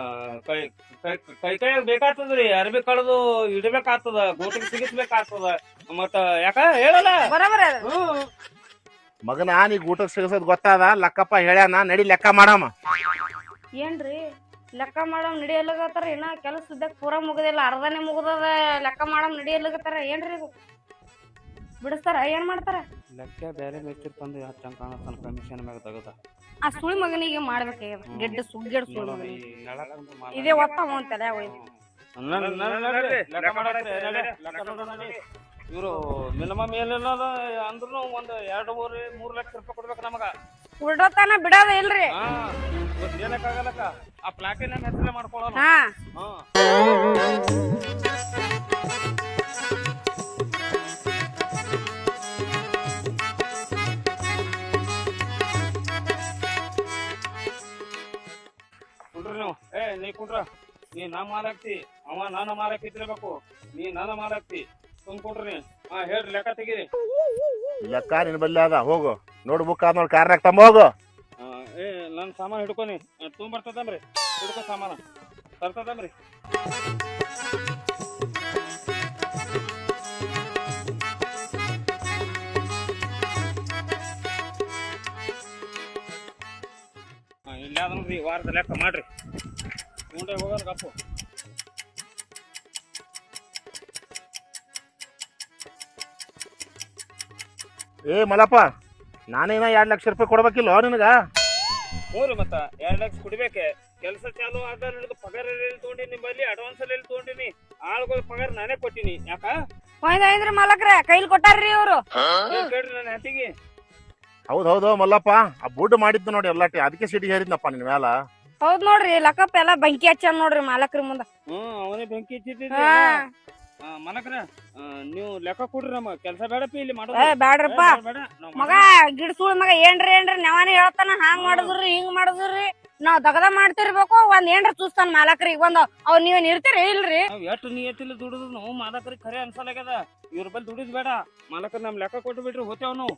ಕೈ ಕೈ ಕೈ ಕೈಯಾಗ ಬೇಕಾಗ್ತದ್ರಿ? ಅರ್ಬಿ ಕಳೆದು ಇಡಬೇಕಾಗ್ತದ ಗೋಟಿಗೆ ಸಿಗಿಸ್ಬೇಕಾಗ್ತದ. ಮತ್ತ ಯಾಕ? ಹೇಳಲ್ಲ? ಬರೋಬರಿ ಹ್ಮ್. ಮಗನ ನೀ ಊಟಕ್ಕೆ ಸಿಗಸೋದ್ ಗೊತ್ತಾದ? ಲಕ್ಕಪ್ಪ ಹೇಳ್ಯಾನ ನಡಿ ಲೆಕ್ಕ ಮಾಡಮ್ಮ ಏನ್ರಿ? ಲೆಕ್ಕ ಮಾಡಮ್ ನಡಿಯಲ್ಲಾಗತ್ತಾರ ಇನ್ನ ಕೆಲಸ ಇದ್ದಾಗ ಪೂರ ಮುಗದಿಲ್ಲ. ಅರ್ಧನೇ ಮುಗ್ದದ. ಲೆಕ್ಕ ಮಾಡಮ್ ನಡಿಯಲ್ಲಾಗತ್ತಾರ ಏನ್ರಿ ಇದು? ಬಿಡಿಸ್ತಾರ? ಏನ್ ಮಾಡ್ತಾರ? ಲೆಕ್ಕ ಬೇರೆ ಮೆಚ್ಚಿರ್ ತಂದು ಹಚ್ಚಂಗ್ ಕಾಣತ್ತಾನ ಕಮಿಷನ್ ಮ್ಯಾಗ ತಗದ. ಆ ಸುಳಿ ಮಗನಿಗೆ ಮಾಡ್ಬೇಕಾಗ್ಯದ ಗೆಡ್ಡ ಸುಗ್ಗೆಡ್ ಸುಳಿ ನೋಡಮ್ಮ, ಮಗನಿಗೆ. ಈ ನೆಲಕ್ ಕುಂತು ಮಾತಾಡ್- ಇದೇ ಒತ್ತ ಅಮೌಂಟ್ ನೋಡೋಣ ನಡ್ರಿ. ಮಿನಿಮಮ್ ಏನಿಲ್ಲ ಅಂದ್ರೂ ಒಂದ್ ಎರಡು ಮೂರು ಮೂರ್ ಲಕ್ಷ ರೂಪಾಯಿ ಕೊಡ್ಬೇಕು ನಮಗ. ಉಲ್ಡೋತನ ಬಿಡೋದ ಇಲ್ರಿ. ಏನಕ್ಕಾಗಲ್ಲಕ್ಕ? ಆ ಪ್ಲಾಟಿನ ಹೆಸರೇ ಮಾಡ್ಕೊಳ್ಳೋಣ ಹಾ. ನೀ ಮಾರಾಕ್ತಿ ಅವ ನನ್ನ ಮಾಲಾಕಿದ್ದಿರ್ಬೇಕು ನೀ ನನ್ನ ಮಾರಾಕ್ತಿ. ತುಂಬ ಕೊಡ್ರಿ. ಹಾ ಹೇಳ್ರಿ ಲೆಕ್ಕ ತೆಗೀರಿ. ಲೆಕ್ಕ ನಿನ್ ಬಲ್ಲಿ ಅದ ಹೋಗು. ನೋಡ್ ಬುಕ್ ಆದ್ ನೋಡಿ ಕಾರ್ನಾಗ ತಮ್ಮ ಹೋಗು. ಆ, ಏ ನನ್ನ ಸಾಮಾನು ಹಿಡ್ಕೊನಿ. ತುಂಬರ್ತದಮ್ರಿ ಹಿಡ್ಕೊ ಸಾಮಾನ. ತರ್ತದಮ್ರಿ ಇಲ್ಲ ನೋಡ್ರಿ ವಾರದ ಲೆಕ್ಕ ಮಾಡ್ರಿ. ಮುಂದೆ ಹೋಗೋಣ ಕಪ್ಪು. ಏ ಮಲ್ಲಪ್ಪ ನಾನೇನ ಎರಡ್ ಲಕ್ಷ ರೂಪಾಯಿ ಕೊಡ್ಬೇಕಿಲ್ಲ ನಿನಗ? ಹೋರಿ ರೀ ಮತ್ತ ಎರಡ್ ಲಕ್ಷ ಕುಡಿಬೇಕೆ. ಕೆಲಸ ಚಾಲು ಆದ ಹಿಡಿದು ಪಗಾರ ಎಲ್ಲಿ ತಗೊಂಡಿನಿ ನಿಮ್ಮಲ್ಲಿ ಅಡ್ವಾನ್ಸ್ ಎಲ್ಲಿ ತಗೊಂಡಿನಿ. ಆಳುಗಳ ಪಗಾರ ನಾನೇ ಕೊಟ್ಟಿನಿ ಯಾಕ? ಐದ್ರಿ ಮಾಲಕ್ರ ಕೈಲಿ ಕೊಟ್ಟಾರ್ರಿ ಇವ್ರು. ಏನ್ ಕೇಳ್ರಿ ನನ್ನ ಹೆಂಡತಿಗೆ. ಹೌದ್ ಹೌದು ಮಲ್ಲಪ್ಪ ಆ ಬುಡ್ ಮಾಡಿದ್ದು ನೋಡಿ ಎಲ್ಲಾಟಿ ಅದಕ್ಕೆ ಸಿಟಿ ಹೇರಿದ್ನಪ್ಪ ನಿನ್ ಮ್ಯಾಲ. ಹೌದ್ ನೋಡ್ರಿ ಲಕಪ್ ಎಲ್ಲಾ ಬೆಂಕಿ ಹಚ್ಚಾನ ನೋಡ್ರಿ ಮಾಲಕ್ರ ಮುಂದ. ಹ್ಮ್ ಅವನೇ ಬೆಂಕಿ ಹಚ್ಚಿದ್ರಿ ಹಾ. ಮನಕ್ರ ನೀವು ಲೆಕ್ಕ ಕೊಡ್ರಿ ನಮ್ಮ ಕೆಲಸ ಬೇಡಪ್ಪ ಇಲ್ಲಿ ಮಾಡೋ ಏ ಬ್ಯಾಡ್ರಪ್ಪ. ಮಗ ಗಿಡ ಸುಳ್ ಮಗ ಏನ್ರಿ ಏನ್ರಿ ನವಾನೇ ಹೇಳ್ತಾನ ಹಾಂಗ್ ಮಾಡಿದ್ರಿ ಹಿಂಗ್ ಮಾಡಿದ್ರಿ. ನಾವ್ ದಗದ ಮಾಡ್ತಿರ್ಬೇಕು ಒಂದ್ ಏನ್ರ ಚೂಸ್ತಾನ ಮಾಲಕ್ರಿ ಒಂದ್ ಅವ್ ನೀವ್ ಇರ್ತೀರಿ ಇಲ್ರಿ? ನಾವ್ ಎಷ್ಟು ನಿಯತ್ತಿಲ್ಲ ದುಡಿದ್ರು ನಾವು ಮಾಲಕರಿಗೆ ಖರೆ ಅನ್ಸಲಾಗ್ಯದ ಇವ್ರ ಬಲ್ ದುಡಿದ್ ಬೇಡ. ಮಾಲಕ್ರ ನಮ್ ಲೆಕ್ಕ ಕೊಟ್ಟು ಬಿಡ್ರಿ ಹೋತೇವ್ ನಾವು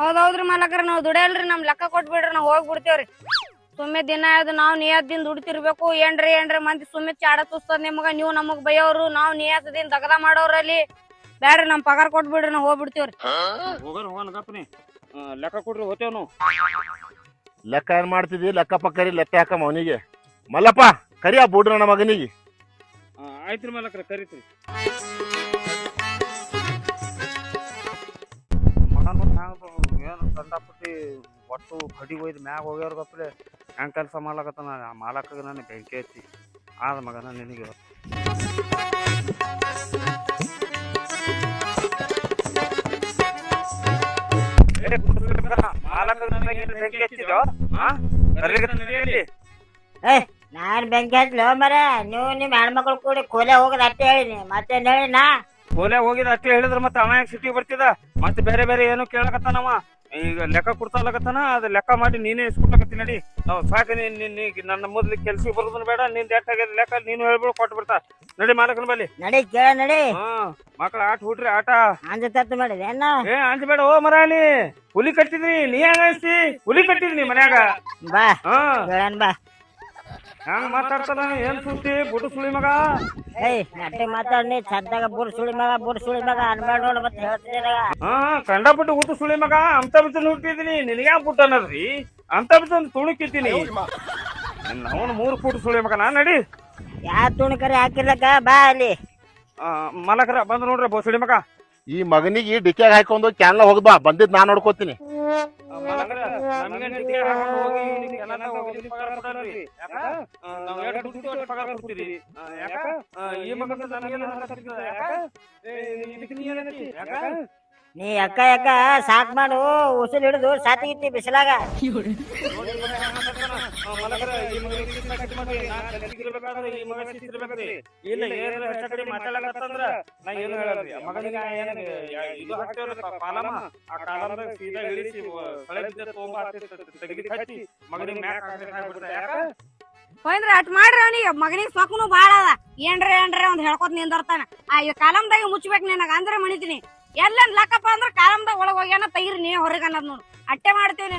ಹೌದೌದ್ರಿ ಮಾಲಕ್ರ ನಾವ್ ದುಡಿಯಲ್ರಿ ನಮ್ ಲೆಕ್ಕ ಕೊಟ್ಬಿಡ್ರಿ ನಾವ್ ಹೋಗ್ಬಿಡ್ತೇವ್ರಿ. ಸುಮ್ಮನೆ ದಿನ ಅದು ನಾವು ನಿಯತ್ತಿಂದ ದುಡಿತಿರ್ಬೇಕು. ಏನ್ರಿ ಏನ್ರಿ ಮಂದಿ ಸುಮ್ಮನೆ ಚಾಡ ತುಸ್ತದ ನಿಮಗ. ನೀವು ನಮಗ್ ಬೈಯೋರು ನಾವು ನಿಯತ್ತದಿಂದ ದಗದ ಮಾಡೋರಲ್ಲಿ. ಬ್ಯಾಡ್ರಿ ನಮ್ ಪಗಾರ ಕೊಟ್ಬಿಡ್ರಿ ನಾವ್ ಹೋಗ್ಬಿಡ್ತೀವ್ರಿ. ಹೋಗೋಣ ಹೋಗೋಣ ಗಪ್ನಿ ಲೆಕ್ಕ ಕೊಡ್ರಿ ಹೋತೇವ್ ನಾವು. ಲೆಕ್ಕ ಏನ್ ಮಾಡ್ತಿದ್ವಿ ಲೆಕ್ಕ ಪಕ್ಕರಿ ಲೆಕ್ಕ ಹಾಕಮ್ಮ ಅವನಿಗೆ. ಮಲ್ಲಪ್ಪ ಕರಿಯಾ ಆ ನಮ್ಮ ನನ್ನ ಮಗನಿಗೆ. ಆಯ್ತ್ರಿ ಮಲ್ಲಕ್ರ ಕರಿತ್ರಿ. ಏನು ಕಂಡಾಪಟ್ಟಿ ಒಟ್ಟು ಕಡಿ ಒಯ್ದು ಮ್ಯಾಗ ಹೋಗ್ಯಾರ ಗಪ್ಲೆ ಹೆಂಗ್ ಕೆಲಸ ಮಾಡ್ಲಕತ್ತಾನ ಆ ಮಾಲಕಗೆ ನಾನು ಬೆಂಕಿ ಐತಿ ಆದ ಮಗನ ನಿನಗೆ. ನಾನ್ ಬೆಂಕಿ ಹಚ್ಲೋ ಮರ ನೀವು ನಿಮ್ ಹೆಣ್ಮಕ್ಳು ಕೂಡಿ ಕೋಲೆ ಹೋಗದ ಅಟ್ಟೆ ಹೇಳಿನಿ. ಮತ್ತೆ ಹೇಳಿ ನಾ ಕೋಲೆ ಹೋಗಿದ ಅಷ್ಟೇ ಹೇಳಿದ್ರ ಮತ್ತೆ ಅವ ಸಿಟಿ ಬರ್ತಿದ? ಮತ್ತೆ ಬೇರೆ ಬೇರೆ ಏನು ಕೇಳಕತ್ತಾನವ? ಈಗ ಲೆಕ್ಕ ಕೊಡ್ತಾಲಕತ್ತಾನ ಅದ್ ಲೆಕ್ಕ ಮಾಡಿ ನೀನೇ ಇಸ್ಕೊಟ್ಲಕತ್ತಿ ನಡಿ. ನಾವು ಸಾಕು ನೀನ್ ನಿನ್ನ ನನ್ನ ಮೊದ್ಲು ಕೆಲ್ಸಕ್ಕೆ ಬರೋದನ್ನ ಬೇಡ ನಿನ್ ಎಷ್ಟ್ ಆಗ್ಯದ ಲೆಕ್ಕ ನೀನು ಹೇಳ್ಬಿಡು ಕೊಟ್ಟು ಬಿಡ್ತಾ. ನಡಿ ಮಾಲಕನ ಬಲ್ಲಿ. ನಡಿ ಕೇಳ ನಡಿ. ಹಾ ಮಕ್ಳ ಆಟ ಹುಡ್ರಿ ಆಟ. ಅಂಜ ತತ್ತು ಮಾಡಿದೆ ಏನ ಏ ಅಂಜಬೇಡ ಓ ಮರಾಲಿ. ಹುಲಿ ಕಟ್ಟಿದ್ರಿ ನೀ ಹೆಂಗ ಹುಲಿ ಕಟ್ಟಿದ್ರಿ ಮನ್ಯಾಗ. ಬಾ ಹಾ. ಬಾ. ಹೆಂಗ್ ಮಾತಾಡ್ತಾನ ಏನ್ ಸುದ್ದಿ? ಬುಡು ಸುಳಿ ಮಗ? ಏಯ್ ನಟ್ಟಿ ಮಾತಾಡ್ನಿ ಚಂದಾಗ ಬುರ್ ಸುಳಿ ಮಗ ಬುರ್ ಸುಳಿ ಮಗ ಅನ್ಬೇಡ ನೋಡು ಮತ್ತೆ ಹೇಳ್ತೀನಿ ಹಾ ಕಂಡಪಟ್ಟು ಊಟ ಸುಳಿ ಮಗ. ಅಂತ ಬಿಟ್ಟು ಹುಟ್ಟಿದೀನಿ. ನಿನಗೆ ಬುಟ್ಟ ಅನ್ನದ್ರಿ? ಅಂತ ಬಿಟ್ಟು ತುಳುಕಿದ್ದೀನಿ ಅವನು ಮೂರು ಫುಟ್ ಸುಳಿ ಮಗ ನಾ ನಡಿ. ಯಾ ತುಣಿಕರಿ ಹಾಕಿರ್ಲಕ್ಕ? ಬಾ ಅಲ್ಲಿ. ಮಲಕರ. ಬಂದ್ ನೋಡ್ರಿ ಬೋ ಸುಳಿ ಮಗ. ಈ ಮಗನಿಗೆ ಡಿಕ್ಯಾಗ ಹಾಕೊಂಡು ಕ್ಯಾನ್ಲ ಬಂದಿದ್ ನೋಡ್ಕೋತೀನಿ. ಹೋಗಿ. ಆ, ಯಾಕ? ಆ, ಈ ನೀ ಅಕ್ಕ ಅಕ್ಕ ಸಾಕ್ ಮಾಡು ಉಸಿರು ಹಿಡಿದು ಸಾತಿಗಿತ್ತಿ ಬಿಸಿಲಾಗ. ಹೋಯ್ದ್ರಿ ಅಟ್ ಮಾಡ್ರಿ ಅವನಿಗೆ. ಮಗನಿಗೆ ಸೊಕ್ಕನು ಬಾಳ ಅದ. ಏನ್ರೇ ಏನ್ರ ಒಂದ್ ಹೇಳ್ಕೊತ ನಿಂದರ್ತಾನ. ಆ ಈ ಕಾಲಮ್ದಾಗ ಮುಚ್ಬೇಕು ನಿನಗ ಅಂದ್ರೆ ಮಣಿತೀನಿ ಎಲ್ಲೇನ್ ಲಕ್ಕಪ್ಪ ಅಂದ್ರ ಕಾಲಮ್ದಾಗ ಒಳಗ ಹೋಗ್ಯಾನ ತೈರಿ ನೀ ಹೊರಗ ಅನ್ನೋದ್ ನೋಡು. ಅಟ್ಟೆ ಮಾಡ್ತೇವೆ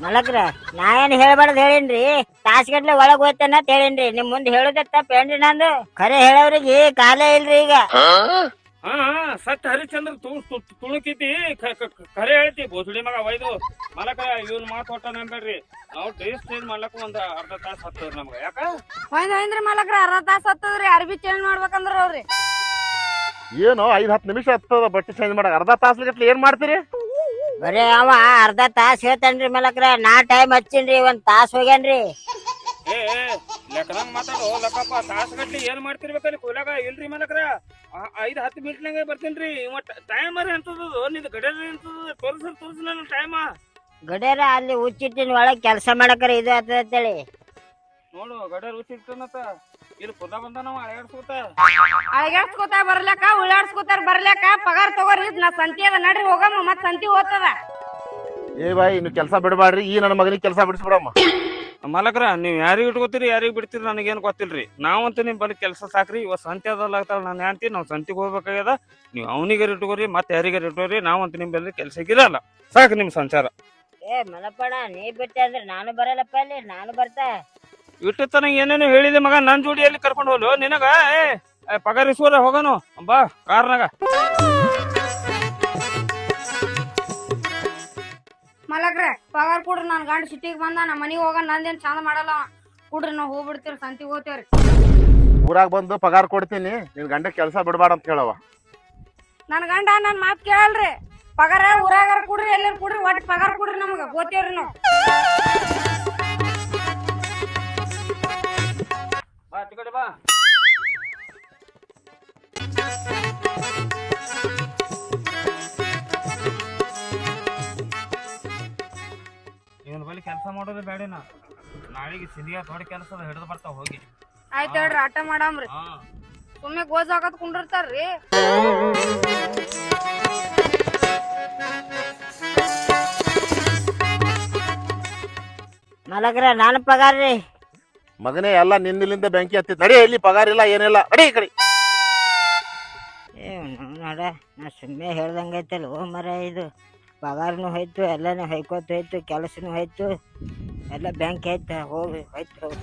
ಮಲಕ್ರ ನಾ ಏನ್ ಹೇಳ್ಬಾರ್ದು ಹೇಳೇನ್ರಿ. ತಾಸ್ಗಟ್ಲೆ ಒಳಗ್ ಹೋಯ್ತೇನ ಅಂತ ಹೇಳೇನ್ರಿ. ನಿಮ್ ಮುಂದೆ ಹೇಳುದ ತಪ್ಪೇನ್ರಿ ನಂದು. ಖರೆ ಹೇಳೋರಿಗೆ ಕಾಲೇ ಇಲ್ರಿ ಈಗ. ಹಾ? ಹಾ, ಸತ್ಯ ಹರಿಚಂದ್ರ ತು- ತು- ತುಳುಕಿತಿ ಖರೆ ಹೇಳ್ತಿ. ಬೋಸುಡಿ ಮಗ ಒಯ್ದು. ಮಲಕ ಇವನ್ ಮಾತು ಹೊಟ್ಟ ನಂಬೇಡ್ರಿ ನಾವು ಡ್ರೆಸ್ ಚೇಂಜ್ ಮಾಡ್ಲಕ್ಕ ಒಂದ್ ಅರ್ಧ ತಾಸ್ ಹತ್ತದ್ರಿ ನಮ್ಗ. ಯಾಕ? ಒಯ್ದ ಮಾಲಕ್ರ ಅರ್ಧ ತಾಸ ಹತ್ತದ್ರಿ. ಅರ್ಬಿ ಚೇಂಜ್ ಮಾಡ್ಬೇಕಂದ್ರ ಅವ್ರಿ. ಏನು ಐದ್ ಹತ್ತು ನಿಮಿಷ ಹತ್ತದ ಬಟ್ಟೆ ಚೇಂಜ್ ಮಾಡಕ್. ಅರ್ಧ ತಾಸ್ ಏನು ಏನ್ ಮಾಡ್ತೀರಿ? ಬರೀ ಅವ ಅರ್ಧ ತಾಸು ಹೇಳ್ತಾನ್ರಿ ಮಲಕ್ರ. ನಾ ಟೈಮ್ ಹಚ್ಚಿನ್ರಿ ಒಂದ್ ತಾಸು ಹೋಗ್ಯಾನ್ರಿ. ಏ ಲೆಕ್ಕದಂಗ್ ಮಾತಾಡು. ಲಕ್ಕಪ್ಪ ಏನು ಗಟ್ಲಿ ಏನ್ ಮಾಡ್ತಿರ್ಬೇಕಲ್ಲಿ ಕೊಯ್ಲಾಗ ಇಲ್ರಿ ಮಲಕ್ರ. ಐದು ಹತ್ತು ಮಿನಿಟ್ನಾಗ ಬರ್ತೀನ್ರಿ. ಮತ್ ಟೈಮ್ ಅರಿ ಅಂತದ್ದು ನಿಂದು ಗಡಿಯಾರ ಅಂತದ್ದು ತೋರ್ಸ ತೋರ್ಸ ನನ್ನ ಟೈಮ ಗಡಿಯಾರ ಅಲ್ಲಿ ಉಚ್ಚಿಟ್ಟಿನ ಒಳಗ್ ಕೆಲಸ ಮಾಡಕ್ರ ಇದು ಅಂತ ಅಂತೇಳಿ. ನೋಡು ಗಡಿಯಾರ ಉಚ್ಚಿಟ್ಟನತ್ತ ಇಲ್ಲಿ ಕುದ ಬಂದ ನಾವು ಅಳಗಾಡ್ಸ್ಕೊತ ಅಳಗಾಡ್ಸ್ಕೊತ ಬರ್ಲಾಕ ಉಳ್ಳಾಡ್ಸ್ಕೊತಾರ ಬರ್ಲಾಕ ಪಗಾರ ತಗೋರಿ ನಾ ಸಂತಿ ಅದ ನಡ್ರಿ ಹೋಗಮ್ಮ ಮತ್ ಸಂತಿ ಹೋಗ್ತದ ಏ ಬಾಯ್ ಇನ್ನು ಕೆಲಸ ಬಿಡಬಾಡ್ರಿ ಈ ನನ್ನ ಮಗನಿಗೆ ಕೆಲಸ ಬಿಡಿಸ್ಬಿಡಮ್ಮ. ಮಲಕ್ರ ನೀವು ಯಾರಿಗೆ ಇಟ್ಕೋತೀರಿ ಯಾರಿಗೆ ಬಿಡ್ತೀರಿ ನನಗೇನು ಗೊತ್ತಿಲ್ರಿ. ನಾವಂತೂ ನಿಮ್ ಬಲಿ ಕೆಲಸ ಸಾಕ್ರಿ ಇವ ಸಂತೆ ಅದಲ್ಲಾಗ್ತಾಳ ನಾನು ಹೇಳ್ತೀನಿ ನಾವು ಸಂತಿಗೆ ಹೋಗ್ಬೇಕಾಗ್ಯದ. ನೀವು ಅವನಿಗಾರ ಇಟ್ಕೋರಿ ಮತ್ತೆ ಯಾರಿಗಾರ ಇಟ್ಕೋರಿ ನಾವಂತೂ ನಿಮ್ ಬಲ್ಲಿ ಕೆಲಸ ಇರಲ್ಲ ಸಾಕು ನಿಮ್ ಸಂಚಾರ. ಏ ಮಲಪಣ ನೀ ಬಿಟ್ಟೆ ಅಂದ್ರೆ ನಾನು ಬರಲ್ಲಪ್ಪ ಅಲ್ಲಿ ನಾನು ಬರ್ತಾ. ಇಟ್ಟು ತನಕ ಏನೇನು ಹೇಳಿದೆ ಮಗ ನನ್ನ ಜೋಡಿಯಲ್ಲಿ ಕರ್ಕೊಂಡು ಹೋಗ್ಲು ನಿನಗ? ಏ ಏ, ಪಗಾರ ಇಸ್ಕೋರ ಹೋಗೋನು. ಬಾ ಕಾರ್ನಾಗ. ಮಲಗ್ರೆ ಪಗಾರ ಕೊಡ್ರಿ ನನ್ ಗಂಡ ಸಿಟಿಗೆ ಬಂದ ನಮ್ಮ ಮನೆಗೆ ಹೋಗ ನಂದೇನ್ ಚಂದ ಮಾಡಲ್ಲ ಅವ. ಕೊಡ್ರಿ ನಾವ್ ಹೋಗ್ಬಿಡ್ತೀವಿ ಸಂತಿಗೆ ಹೋಗ್ತೇವ್ರಿ. ಊರಾಗ ಬಂದು ಪಗಾರ ಕೊಡ್ತೀನಿ ನಿನ್ ಗಂಡ ಕೆಲಸ ಬಿಡಬೇಡ ಅಂತ ಹೇಳವ ನನ್ ಗಂಡ ನನ್ ಮಾತ್ ಕೇಳಲ್ರಿ. ಪಗಾರ ಊರಾಗಾರ ಕೊಡ್ರಿ ಎಲ್ಲರೂ ಕೊಡ್ರಿ ಒಟ್ಟು ಪಗಾರ ಕೊಡ್ರಿ ನಮಗ ಹೋಗ್ತೇವ್ರಿ ನಾವು. ಆಚೆ ಬಾ ಇವನ್ ಬಳಿ ಕೆಲಸ ಮಾಡೋದು ಬೇಡೇನ? ನಾಳೆಗೆ ಸಿಂಧಿಗೆ ದೊಡ್ಡ ಕೆಲಸದ ಹಿಡಿದು ಬರ್ತಾವ ಹೋಗಿ. ಆಯ್ತ್ ಹೇಳ್ರಿ ಆಟ ಮಾಡಾಮ್ರಿ. ಹಾ. ಸುಮ್ಮನೆ ಗೋಜ್ ಹಾಕತ್ ಕುಂಡಿರ್ತಾರ್ರಿ. ಮಲಗ್ರ ನಾನು ಪಗಾರ ರೀ ಮಗನೇ ಎಲ್ಲ ನಿನ್ನಿಲಿಂದ ಬೆಂಕಿ ಹತ್ತಿ ನಡಿ ಇಲ್ಲಿ ಪಗಾರ ಇಲ್ಲ ಏನಿಲ್ಲ. ನಡಿ ಈ ಕಡೆ. ಏ ನೋಡ ನಾ ಸುಮ್ಮನೆ ಹೇಳ್ದಂಗೆ ಐತಲ್ಲ ಓ ಮರ ಇದು ಪಗಾರನೂ ಹೋಯ್ತು ಎಲ್ಲನೂ ಹೈಕೋತ್ ಹೋಯ್ತು ಕೆಲಸನೂ ಹೋಯ್ತು. ಎಲ್ಲ ಬ್ಯಾಂಕ್ ಆಯ್ತು? ಹೋಗಿ ಹೋಯ್ತು ಹೋಗಿ.